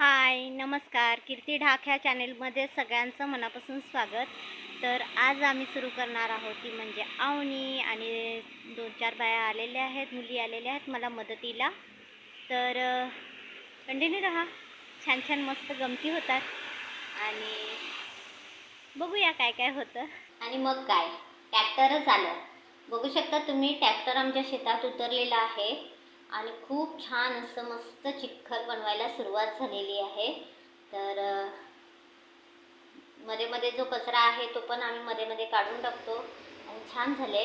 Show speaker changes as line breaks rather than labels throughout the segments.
हाय नमस्कार. कीर्ती ढाक ह्या चॅनेलमध्ये सगळ्यांचं मनापासून स्वागत. तर आज आम्ही सुरू करणार आहोत ती म्हणजे आवणी आणि दोन चार बाया आलेल्या आहेत मुली आलेल्या आहेत मला मदतीला तर कंटिन्यू राहा. छान छान मस्त गमती होतात. आणि बघूया काय काय होतं. आणि मग काय? ट्रॅक्टरच आलं. बघू शकता तुम्ही ट्रॅक्टर आमच्या शेतात उतरलेला आहे. आणि खूप छान असं मस्त चिखल बनवायला सुरुवात झालेली आहे. तर मध्ये मध्ये जो कचरा आहे तो पण आम्ही मध्ये मध्ये काढून टाकतो आणि छान झाले.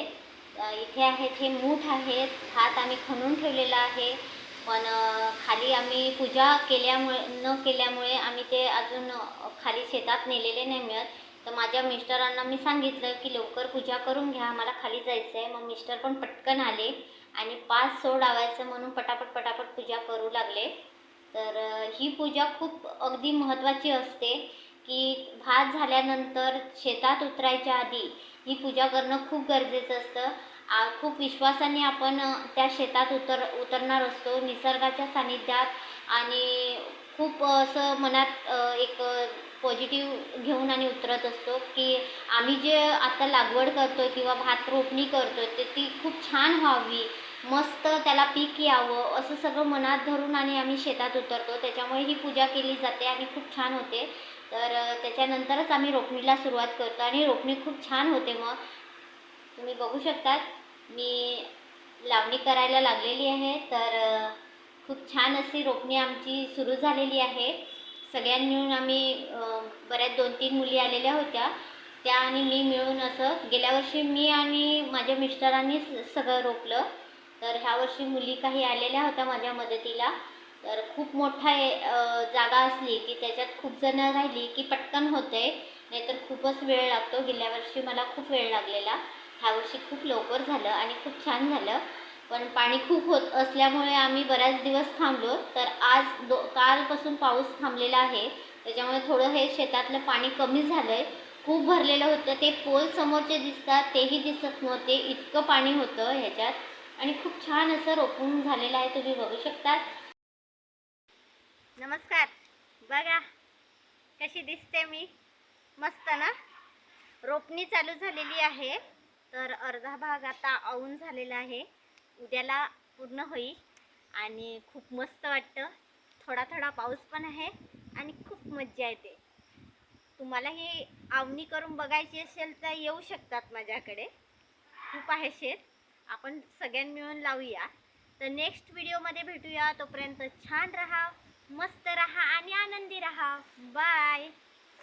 इथे आहेत हे मूठ आहेत हात आम्ही खणून ठेवलेला आहे. पण खाली आम्ही पूजा केल्यामुळे न केल्यामुळे आम्ही ते अजून खाली शेतात नेलेले नाही मिळत. तर माझ्या मिस्टरांना मी सांगितलं की लवकर पूजा करून घ्या मला खाली जायचं आहे मग मिस्टर पण पटकन आले आणि पाच सो डावायचं म्हणून पटापट पटापट पूजा करू लागले. तर ही पूजा खूप अगदी महत्त्वाची असते की भात झाल्यानंतर शेतात उतरायच्या आधी ही पूजा करणं खूप गरजेचं असतं. खूप विश्वासाने आपण त्या शेतात उतर उतरणार असतो. निसर्गाच्या सानिध्यात आणि खूप असं मनात एक पॉझिटिव्ह घेऊन आणि उतरत असतो की आम्ही जे आता लागवड करतो आहे किंवा भात रोपणी करतो आहे ते ती खूप छान व्हावी मस्त त्याला पीक यावं असं सगळं मनात धरून आणि आम्ही शेतात उतरतो. त्याच्यामुळे ही पूजा केली जाते आणि खूप छान होते. तर त्याच्यानंतरच आम्ही रोपणीला सुरुवात करतो आणि रोपणी खूप छान होते मग. तुम्ही बघू शकतात मी लावणी करायला लागलेली आहे. तर खूप छान अशी रोपणी आमची सुरू झालेली आहे. सगळ्यांनी मिळून आम्ही बऱ्याच दोन तीन मुली आलेल्या होत्या. त्या आणि मी मिळून असं गेल्या वर्षी मी आणि माझ्या मिस्टरांनी स- सगळं रोपलं. तर ह्या वर्षी मुली काही आलेल्या होत्या माझ्या मदतीला. तर खूप मोठा ए- जागा असली की त्याच्यात खूप जणं राहिली की पटकन होते. नाहीतर खूपच वेळ लागतो. गेल्या वर्षी मला खूप वेळ लागलेला. ह्या वर्षी खूप लवकर झालं आणि खूप छान झालं. पण पाणी खूप होत असल्यामुळे आम्ही बऱ्याच दिवस थांबलो. तर आज दो कालपासून पाऊस थांबलेला आहे. त्याच्यामुळे थोडं हे शेतातलं पाणी कमी झालं आहे खूप भरलेलं होतं. ते पोल समोरचे दिसतात तेही दिसत नव्हते. इतकं पाणी होतं ह्याच्यात. आणि खूप छान असं रोपून झालेलं आहे. तुम्ही बघू शकता नमस्कार. बघा कशी दिसते मी. मस्त ना? रोपणी चालू झालेली आहे. तर अर्धा भाग आता आऊन झालेला आहे. उद्याला पूर्ण होईल आणि खूप मस्त वाटतं. थोडा थोडा पाऊस पण आहे आणि खूप मज्जा येते. तुम्हाला ही आवणी करून बघायची असेल तर येऊ शकतात माझ्याकडे. खूप आहे शेत. आपण सगळ्यांनी मिळून लावूया. तर नेक्स्ट व्हिडिओमध्ये भेटूया. तोपर्यंत छान राहा मस्त राहा आणि आनंदी राहा. बाय